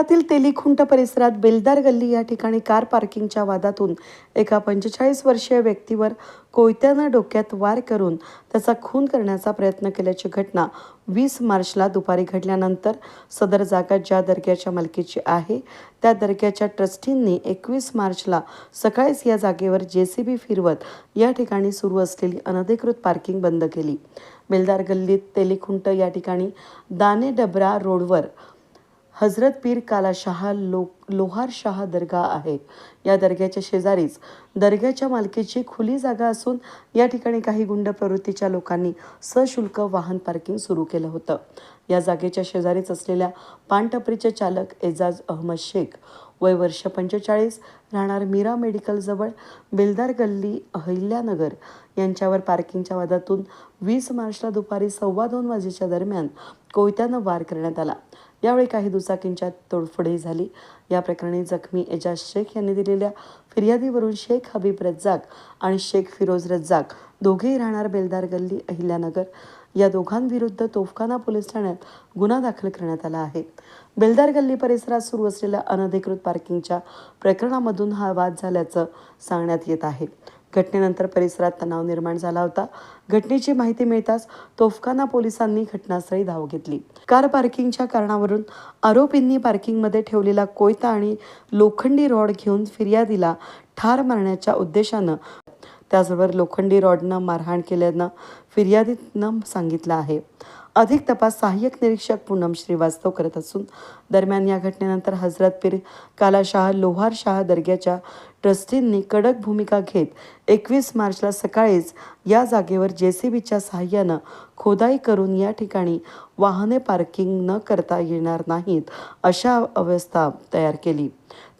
शहरातील तेलीखुंट परिसरात बेलदार गल्ली या ठिकाणी कार पार्किंगच्या वादातून एका पंचेचाळीस वर्षीय व्यक्तीवर कोयत्यानं डोक्यात वार करून त्याचा खून करण्याचा प्रयत्न केल्याची घटना वीस मार्चला दुपारी घडल्यानंतर सदर जागा ज्या दर्ग्याच्या मालकीची आहे त्या दर्ग्याच्या ट्रस्टींनी एकवीस मार्चला सकाळीच या जागेवर जे सी बी फिरवत या ठिकाणी सुरू असलेली अनधिकृत पार्किंग बंद केली. बेलदार गल्लीत तेलीखुंट या ठिकाणी दाने डबरा रोडवर हजरत पीर काला शहा लो लोहार शहा दर्गा आहे या दर्ग्याच्या शेजारीच दर्ग्याच्या मालकीची खुली जागा असून या ठिकाणी काही गुंड प्रवृत्तीच्या लोकांनी सशुल्क वाहन पार्किंग सुरू केलं होतं. या जागेच्या शेजारीच असलेल्या पानटपरीचे चालक एजाज अहमद शेख वय वर्ष पंचेचाळीस राहणार मीरा मेडिकलजवळ बेलदार गल्ली अहिल्यानगर यांच्यावर पार्किंगच्या वादातून वीस मार्चला दुपारी सव्वा दोन वाजेच्या दरम्यान कोयत्यानं वार करण्यात आला. यावेळी काही दुचाकींच्या तोडफोडही झाली. या प्रकरणी जखमी एजाज शेख यांनी दिलेल्या फिर्यादीवरून शेख हबीब रज्जाक आणि शेख फिरोज रज्जाक दोघेही राहणार बेलदार गल्ली अहिल्यानगर. या दोघांविरुद्ध तोफखाना पोलीस ठाण्यात गुन्हा दाखल करण्यात आला आहे. बेलदार गल्ली परिसरात सुरू असलेल्या अनधिकृत पार्किंगच्या प्रकरणामधून हा वाद झाल्याचं सांगण्यात येत आहे. घटनेनंतर परिसरात तणाव निर्माण झाला होता. घटनेची माहिती मिळताच तोफखाना पोलिसांनी घटनास्थळी धाव घेतली. कार पार्किंगच्या कारणावरून आरोपींनी पार्किंगमध्ये ठेवलेला कोयता आणि लोखंडी रॉड घेऊन फिर्यादीला ठार मारण्याच्या उद्देशानं त्याचबरोबर लोखंडी रॉडनं मारहाण केल्यानं फिर्यादीनं सांगितलं आहे. अधिक तपास सहाय्यक निरीक्षक पूनम श्रीवास्तव करत असून दरम्यान या घटनेनंतर हजरत पीर कालाशाह लोहार शाह दर्ग्याच्या ट्रस्टींनी कडक भूमिका घेत एकवीस मार्चला सकाळीच या जागेवर जे सी बीच्या सहाय्यानं खोदाई करून या ठिकाणी वाहने पार्किंग न करता येणार नाहीत अशा अवस्था तयार केली.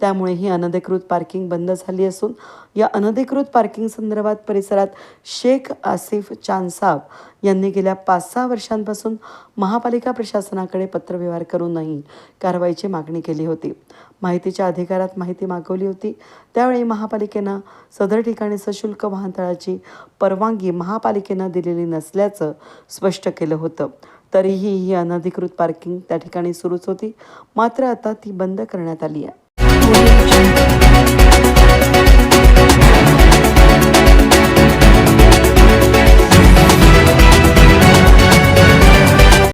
त्यामुळे ही अनधिकृत पार्किंग बंद झाली असून या अनधिकृत पार्किंग संदर्भात परिसरात शेख आसिफ चांसाब यांनी गेल्या पाच सहा वर्षांपासून महापालिका प्रशासनाकडे पत्रव्यवहार करूनही कारवाईची मागणी केली होती. माहितीच्या अधिकारात माहिती मागवली होती. त्यावेळी महापालिकेनं सदर ठिकाणी सशुल्क वाहनतळाची परवानगी महापालिकेनं दिलेली नसल्याचं स्पष्ट केलं होतं. तरीही ही अनधिकृत पार्किंग त्या ठिकाणी सुरूच होती. मात्र आता ती बंद करण्यात आली आहे.